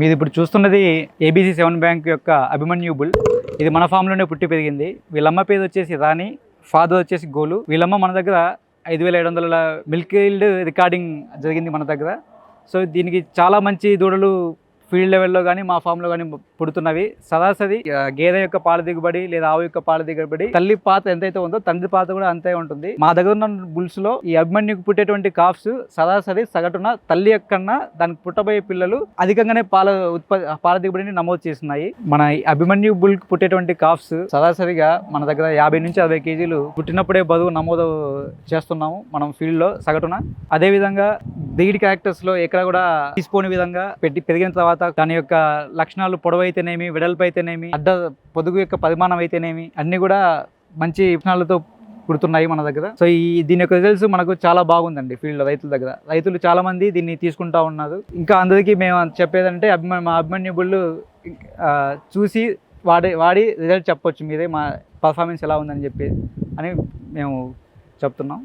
మీది ఇప్పుడు చూస్తున్నది ఏబీసీ సెవెన్ బ్యాంక్ యొక్క అభిమన్యు బుల్. ఇది మన ఫామ్లోనే పుట్టి పెరిగింది. వీళ్ళమ్మ పేరు వచ్చేసి రాణి ఫాదర్ వచ్చేసి గోలు. వీళ్ళమ్మ మన దగ్గర ఐదు వేల ఏడు వందల మిల్క్ ఈల్డ్ రికార్డింగ్ జరిగింది మన దగ్గర. సో దీనికి చాలా మంచి దూడలు ఫీల్డ్ లెవెల్లో కానీ మా ఫామ్లో కానీ పుడుతున్నవి. సరాసరి గేదె యొక్క పాల దిగుబడి లేదా ఆవు యొక్క పాల దిగుబడి తల్లి పాత ఎంతైతే ఉందో తండ్రి పాత కూడా అంతే ఉంటుంది. మా దగ్గర ఉన్న బుల్స్లో ఈ అభిమన్యుకు పుట్టేటువంటి కాఫ్స్ సరాసరి సగటున తల్లి ఎక్కన్నా దానికి పుట్టబోయే పిల్లలు అధికంగానే పాల ఉత్పత్తి పాల దిగుబడిని నమోదు చేస్తున్నాయి. మన ఈ అభిమన్యు బుల్ పుట్టేటువంటి కాఫ్స్ సరాసరిగా మన దగ్గర యాభై నుంచి అరవై కేజీలు పుట్టినప్పుడే బరువు నమోదు చేస్తున్నాము మనం ఫీల్డ్లో సగటున. అదేవిధంగా విధంగా క్యారెక్టర్స్లో క్యారెక్టర్స్లో ఎక్కడ కూడా తీసుకోని విధంగా పెట్టి పెరిగిన తర్వాత దాని యొక్క లక్షణాలు పొడవైతేనేమి వెడల్పు అయితేనేమి అడ్డ పొదుగు యొక్క పరిమాణం అయితేనేమి అన్ని కూడా మంచి లక్షణాలతో కుడుతున్నాయి మన దగ్గర. సో ఈ దీని యొక్క రిజల్ట్స్ మనకు చాలా బాగుందండి ఫీల్డ్లో రైతుల దగ్గర. రైతులు చాలా మంది దీన్ని తీసుకుంటా ఉన్నారు. ఇంకా అందరికీ మేము చెప్పేదంటే అభిమా మా అభిమన్యుబుళ్ళు చూసి వాడి వాడి రిజల్ట్ చెప్పొచ్చు మీరే మా పర్ఫార్మెన్స్ ఎలా ఉందని చెప్పి అని మేము చెప్తున్నాం.